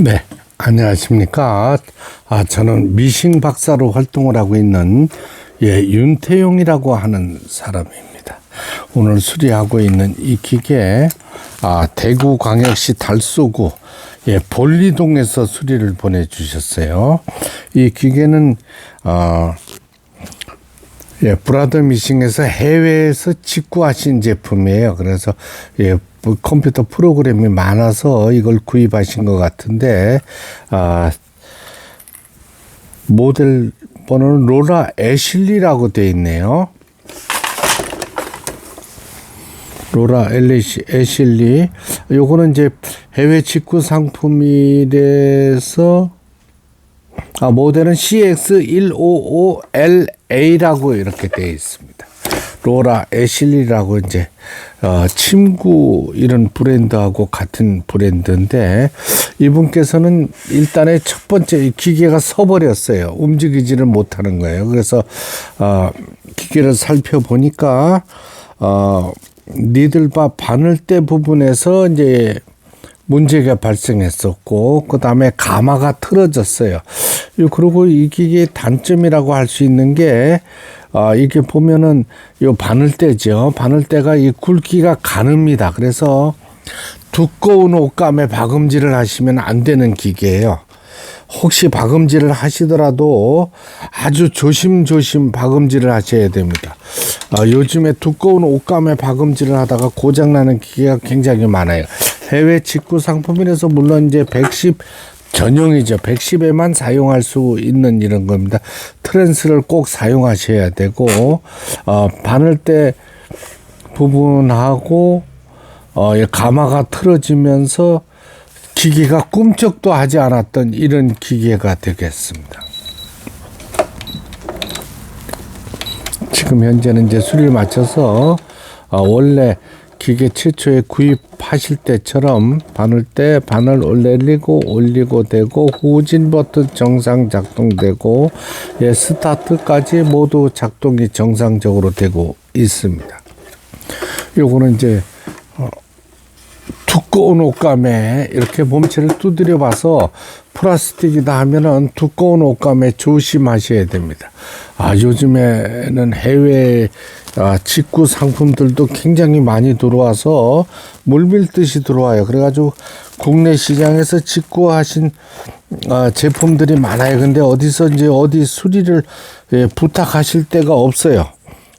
네, 안녕하십니까. 아, 저는 미싱 박사로 활동을 하고 있는 예, 윤태용이라고 하는 사람입니다. 오늘 수리하고 있는 이 기계, 아, 대구 광역시 달서구 예, 볼리동에서 수리를 보내주셨어요. 이 기계는 어, 예, 브라더 미싱에서 해외에서 직구하신 제품이에요. 그래서 예, 뭐 컴퓨터 프로그램이 많아서 이걸 구입하신 것 같은데 아 모델 번호는 로라 애실리라고 돼 있네요. 로라 엘리시 애실리 요거는 이제 해외 직구 상품이래서 아, 모델은 CX155LA라고 이렇게 되어 있습니다. 로라 애실리라고 이제 어, 침구 이런 브랜드하고 같은 브랜드인데 이분께서는 일단에 첫 번째 이 기계가 서버렸어요. 움직이지를 못하는 거예요. 그래서 어, 기계를 살펴보니까 어, 니들바 바늘대 부분에서 이제 문제가 발생했었고 그 다음에 가마가 틀어졌어요. 요 그리고 이 기계의 단점이라고 할 수 있는 게 아, 이게 보면은 요 바늘대죠. 바늘대가 이 굵기가 가늡니다. 그래서 두꺼운 옷감에 박음질을 하시면 안 되는 기계예요. 혹시 박음질을 하시더라도 아주 조심조심 박음질을 하셔야 됩니다. 아, 요즘에 두꺼운 옷감에 박음질을 하다가 고장나는 기계가 굉장히 많아요. 해외 직구 상품이라서 물론 이제 110 전용이죠. 110에만 사용할 수 있는 이런 겁니다. 트랜스를 꼭 사용하셔야 되고, 어, 바늘대 부분하고, 어, 이 가마가 틀어지면서 기계가 꿈쩍도 하지 않았던 이런 기계가 되겠습니다. 지금 현재는 이제 수리를 마쳐서 어, 원래 기계 최초에 구입하실 때처럼 바늘대 바늘 올리고 올리고 되고 후진 버튼 정상 작동되고 예, 스타트까지 모두 작동이 정상적으로 되고 있습니다. 요거는 이제 어, 두꺼운 옷감에 이렇게 몸체를 두드려 봐서 플라스틱이다 하면은 두꺼운 옷감에 조심하셔야 됩니다. 아, 요즘에는 해외 아, 직구 상품들도 굉장히 많이 들어와서 물밀듯이 들어와요. 그래가지고 국내 시장에서 직구하신 아, 제품들이 많아요. 근데 어디서 이제 어디 수리를 예, 부탁하실 데가 없어요.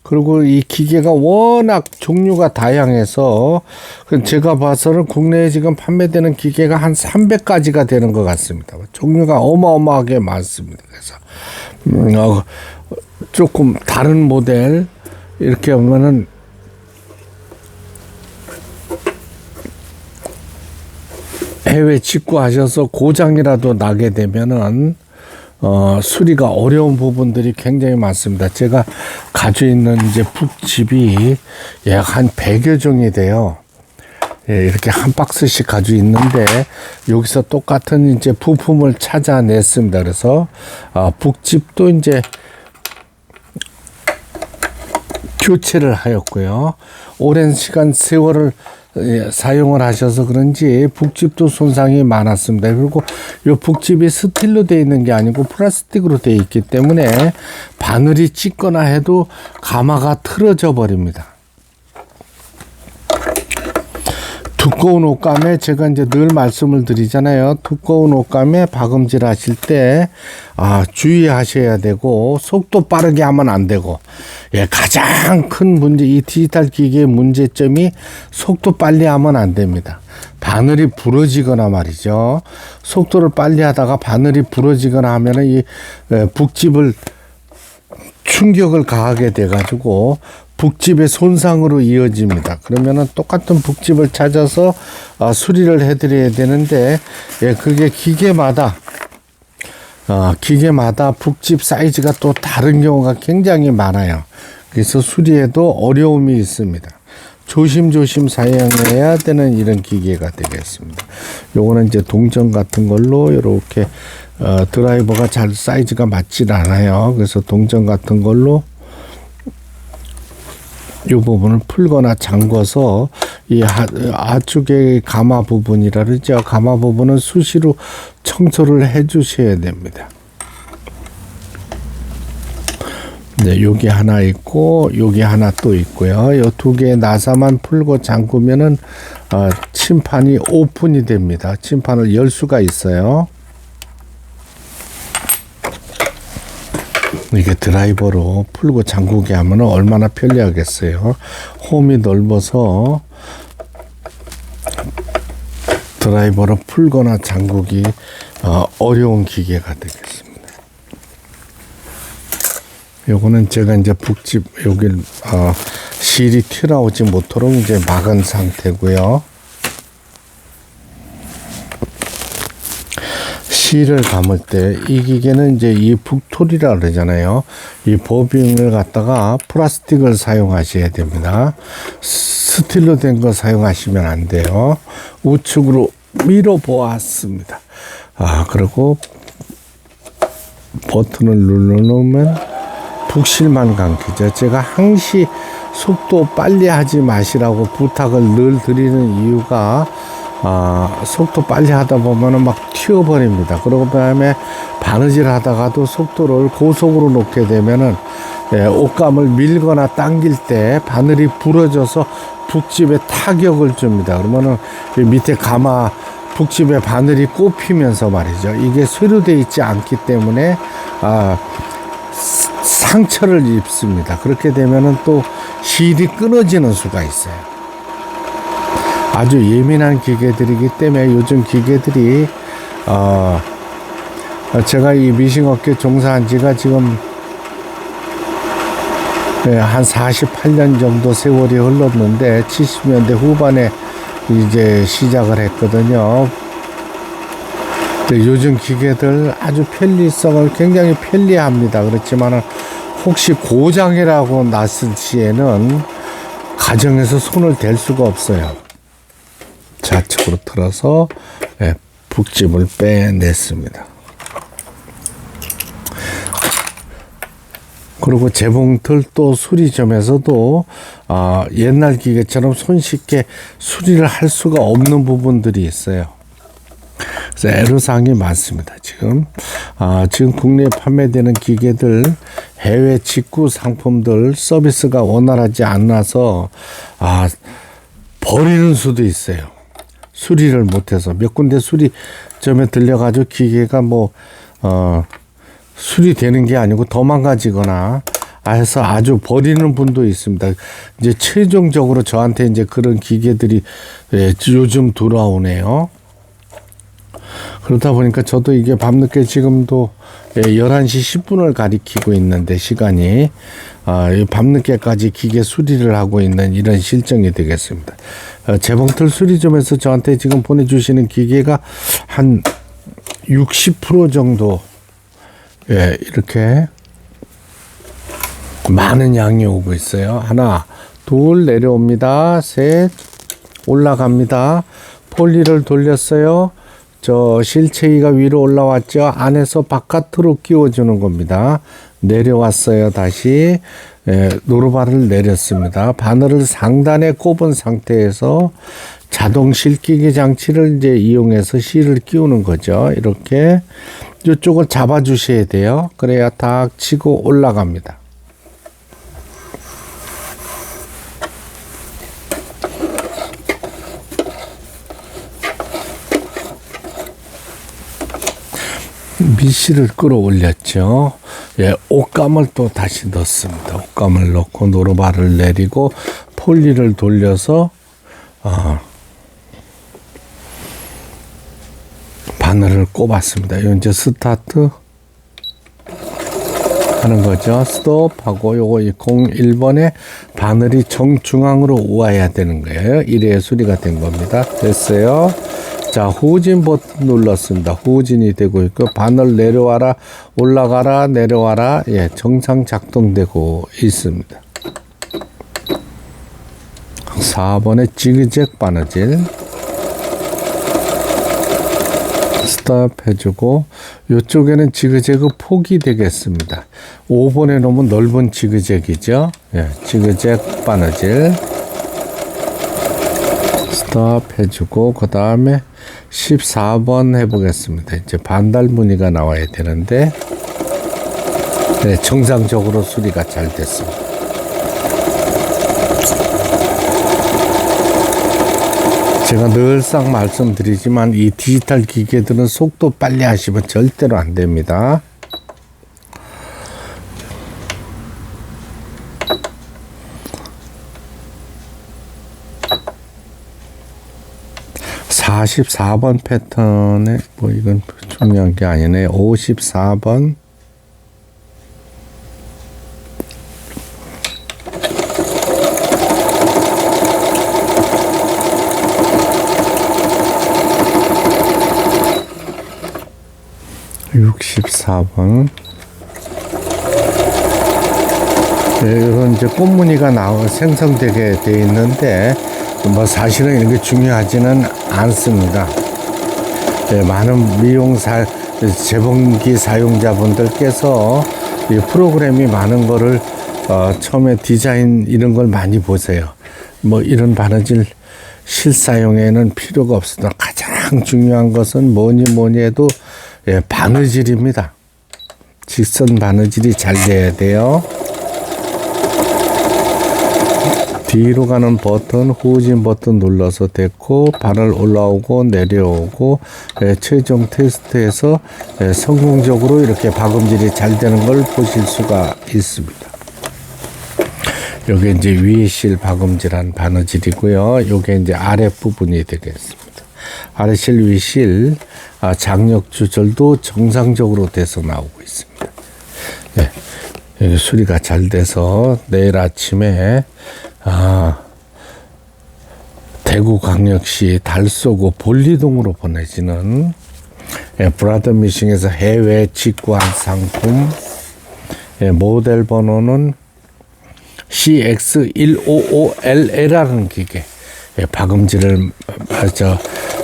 그리고 이 기계가 워낙 종류가 다양해서 그 제가 봐서는 국내에 지금 판매되는 기계가 한 300가지가 되는 것 같습니다. 종류가 어마어마하게 많습니다. 그래서 음, 어, 조금 다른 모델 이렇게 보면은 해외 직구하셔서 고장이라도 나게 되면은 어, 수리가 어려운 부분들이 굉장히 많습니다. 제가 가지고 있는 이제 북집이 약 한 100여 종이 돼요. 예, 이렇게 한 박스씩 가지고 있는데 여기서 똑같은 이제 부품을 찾아냈습니다. 그래서 어, 북집도 이제 교체를 하였고요. 오랜 시간 세월을 예, 사용을 하셔서 그런지 북집도 손상이 많았습니다. 그리고 이 북집이 스틸로 되어 있는 게 아니고 플라스틱으로 되어 있기 때문에 바늘이 찢거나 해도 가마가 틀어져 버립니다. 두꺼운 옷감에 제가 이제 늘 말씀을 드리잖아요. 두꺼운 옷감에 박음질 하실 때, 아, 주의하셔야 되고, 속도 빠르게 하면 안 되고, 예, 가장 큰 문제, 이 디지털 기기의 문제점이 속도 빨리 하면 안 됩니다. 바늘이 부러지거나 말이죠. 속도를 빨리 하다가 바늘이 부러지거나 하면은 이 에, 북집을 충격을 가하게 돼가지고 북집의 손상으로 이어집니다. 그러면은 똑같은 북집을 찾아서 어, 수리를 해드려야 되는데, 예, 그게 기계마다 어, 기계마다 북집 사이즈가 또 다른 경우가 굉장히 많아요. 그래서 수리에도 어려움이 있습니다. 조심조심 사용해야 되는 이런 기계가 되겠습니다. 요거는 이제 동전 같은 걸로 이렇게 어, 드라이버가 잘 사이즈가 맞질 않아요. 그래서 동전 같은 걸로 이 부분을 풀거나 잠궈서 이 하, 아쪽의 가마 부분이라 그러죠. 가마 부분은 수시로 청소를 해 주셔야 됩니다. 네, 여기 하나 있고 여기 하나 또 있고요. 이 두 개의 나사만 풀고 잠그면은 어, 침판이 오픈이 됩니다. 침판을 열 수가 있어요. 이게 드라이버로 풀고 잠그게 하면 얼마나 편리하겠어요. 홈이 넓어서 드라이버로 풀거나 잠그기 어, 어려운 기계가 되겠습니다. 요거는 제가 이제 북집 여길 어, 실이 튀어나오지 못도록 이제 막은 상태고요. 실을 감을 때 이 기계는 이제 이 북토리라 그러잖아요. 이 버빙을 갖다가 플라스틱을 사용하셔야 됩니다. 스틸로 된 거 사용하시면 안 돼요. 우측으로 밀어 보았습니다. 아, 그리고 버튼을 눌러놓으면 북실만 감기죠. 제가 항시 속도 빨리 하지 마시라고 부탁을 늘 드리는 이유가 아, 속도 빨리 하다 보면은 막 튀어버립니다. 그러고 다음에 바느질 하다가도 속도를 고속으로 놓게 되면은 예, 옷감을 밀거나 당길 때 바늘이 부러져서 북집에 타격을 줍니다. 그러면은 이 밑에 가마 북집에 바늘이 꼽히면서 말이죠. 이게 쇠로돼 있지 않기 때문에 아, 상처를 입습니다. 그렇게 되면은 또 실이 끊어지는 수가 있어요. 아주 예민한 기계들이기 때문에 요즘 기계들이 어 제가 이 미싱 업계 종사한 지가 지금 네, 한 48년 정도 세월이 흘렀는데 70년대 후반에 이제 시작을 했거든요. 요즘 기계들 아주 편리성을 굉장히 편리합니다. 그렇지만 혹시 고장이라고 났을 시에는 가정에서 손을 댈 수가 없어요. 좌측으로 틀어서 예, 북집을 빼냈습니다. 그리고 재봉틀 또 수리점에서도 아, 옛날 기계처럼 손쉽게 수리를 할 수가 없는 부분들이 있어요. 그래서 애로사항이 많습니다. 지금 아, 지금 국내에 판매되는 기계들 해외 직구 상품들 서비스가 원활하지 않아서 아, 버리는 수도 있어요. 수리를 못해서 몇 군데 수리점에 들려가지고 기계가 뭐 어, 수리되는 게 아니고 더 망가지거나 해서 아주 버리는 분도 있습니다. 이제 최종적으로 저한테 이제 그런 기계들이 예, 요즘 돌아오네요. 그렇다 보니까 저도 이게 밤늦게 지금도 예, 11시 10분을 가리키고 있는데 시간이 아, 밤늦게까지 기계 수리를 하고 있는 이런 실정이 되겠습니다. 어, 재봉틀 수리점에서 저한테 지금 보내주시는 기계가 한 60% 정도 예, 이렇게 많은 양이 오고 있어요. 하나, 둘 내려옵니다. 셋 올라갑니다. 폴리를 돌렸어요. 저 실체기가 위로 올라왔죠. 안에서 바깥으로 끼워주는 겁니다. 내려왔어요. 다시 예, 노루발을 내렸습니다. 바늘을 상단에 꼽은 상태에서 자동 실기기 장치를 이제 이용해서 실을 끼우는 거죠. 이렇게 이쪽을 잡아 주셔야 돼요. 그래야 탁 치고 올라갑니다. 미시를 끌어올렸죠. 예, 옷감을 또 다시 넣습니다. 옷감을 넣고 노루발을 내리고 폴리를 돌려서 어, 바늘을 꼽았습니다. 이 이제 스타트 하는 거죠. 스톱 하고 요거 01번에 바늘이 정중앙으로 와야 되는 거예요. 이래야 수리가 된 겁니다. 됐어요. 자, 후진 버튼 눌렀습니다. 후진이 되고 있고, 바늘 내려와라, 올라가라, 내려와라, 예, 정상 작동되고 있습니다. 4번에 지그잭 바느질. 스탑 해주고, 이쪽에는 지그재그 폭이 되겠습니다. 5번에 놓으면 넓은 지그재그이죠. 예, 지그재그 바느질. 스톱 해주고, 그 다음에 14번 해보겠습니다. 이제 반달 무늬가 나와야 되는데, 네, 정상적으로 수리가 잘 됐습니다. 제가 늘상 말씀드리지만 이 디지털 기계들은 속도 빨리 하시면 절대로 안 됩니다. (44번) 패턴에 뭐 이건 중요한 게 아니네. (54번) (64번) 네, 이런 이제 꽃무늬가 나와 생성되게 돼 있는데 뭐 사실은 이게 중요하지는 않습니다. 네, 많은 미용사 재봉기 사용자분들께서 이 프로그램이 많은 거를 어, 처음에 디자인 이런 걸 많이 보세요. 뭐 이런 바느질 실사용에는 필요가 없습니다. 가장 중요한 것은 뭐니 뭐니 해도 예, 바느질입니다. 직선 바느질이 잘 돼야 돼요. 뒤로 가는 버튼, 후진 버튼 눌러서 됐고, 바늘 올라오고 내려오고, 예, 최종 테스트에서 예, 성공적으로 이렇게 박음질이 잘 되는 걸 보실 수가 있습니다. 요게 이제 위실 박음질한 바느질이고요. 요게 이제 아랫부분이 되겠습니다. 아래실 위실 아, 장력 조절도 정상적으로 돼서 나오고 있습니다. 네, 수리가 잘 돼서 내일 아침에 아, 대구광역시 달서구 볼리동으로 보내지는 예, 브라더 미싱에서 해외 직구한 상품 예, 모델 번호는 CX155LL이라는 기계 예, 박음질을 아, 저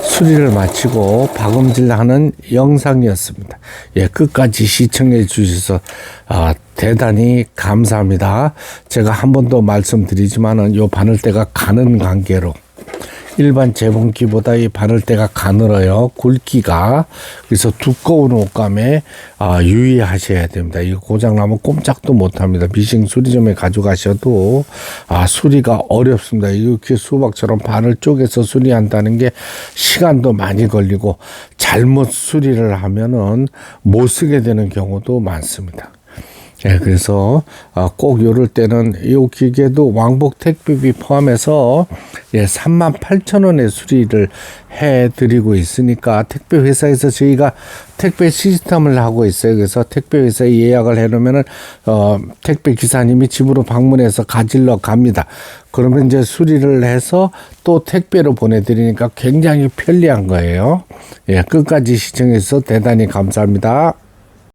수리를 마치고 박음질하는 영상이었습니다. 예, 끝까지 시청해 주셔서 아, 대단히 감사합니다. 제가 한 번 더 말씀드리지만은 요 바늘대가 가는 관계로 일반 재봉기보다 이 바늘대가 가늘어요. 굵기가. 그래서 두꺼운 옷감에 아, 유의하셔야 됩니다. 이거 고장나면 꼼짝도 못 합니다. 미싱 수리점에 가져가셔도 아, 수리가 어렵습니다. 이렇게 수박처럼 바늘 쪼개서 수리한다는 게 시간도 많이 걸리고 잘못 수리를 하면은 못 쓰게 되는 경우도 많습니다. 예, 그래서 아, 꼭 요럴 때는 이 기계도 왕복 택배비 포함해서 예, 3만 8천 원의 수리를 해 드리고 있으니까 택배 회사에서 저희가 택배 시스템을 하고 있어요. 그래서 택배 회사에 예약을 해 놓으면은 어 택배 기사님이 집으로 방문해서 가질러 갑니다. 그러면 이제 수리를 해서 또 택배로 보내 드리니까 굉장히 편리한 거예요. 예, 끝까지 시청해 주셔서 대단히 감사합니다.